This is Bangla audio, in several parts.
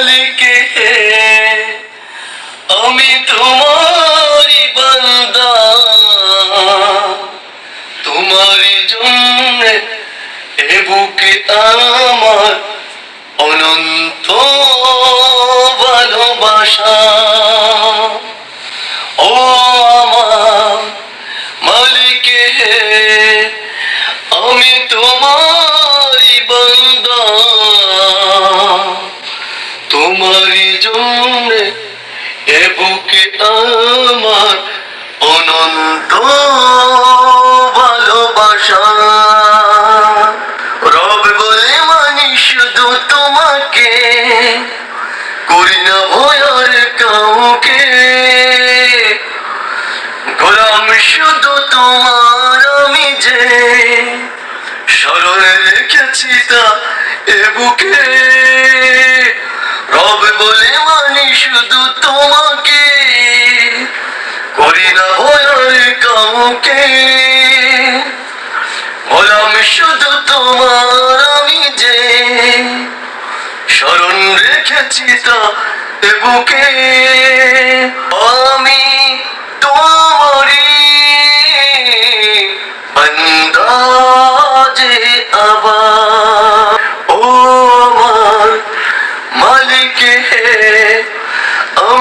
মালিক, আমি তোমারি বান্দা। তোমারি জন্য এ বুকে আমার অনন্ত ভালোবাসা। ও আমার মালিকে হে আমি তোমারি বান্দা। জন্য এ বুকে আমার অনন্ত ভালোবাসা। রব বলে মানি শুধু তোমাকে, করি না ভয়ার কাউকে। গোলাম শুধু তোমার আমি যে, স্মরণে রেখেছি তা এ বুকে। রব বলে মানি শুধু তোমাকে। করি না ভয়ার কাউকে। গোলাম শুধু তোমার আমি যে স্মরণ রেখেছি তা বুকে। আমি তোমারি বান্দা যে আবার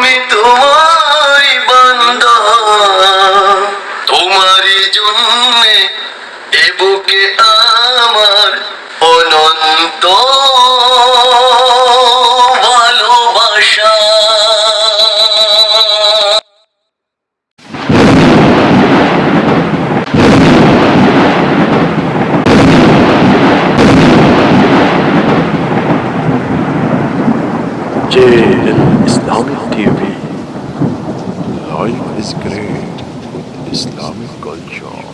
আমি তোমারি বান্দা তোমারই জন্যে এ আমার অনন্ত JL Islamic TV. Life is great with Islamic culture.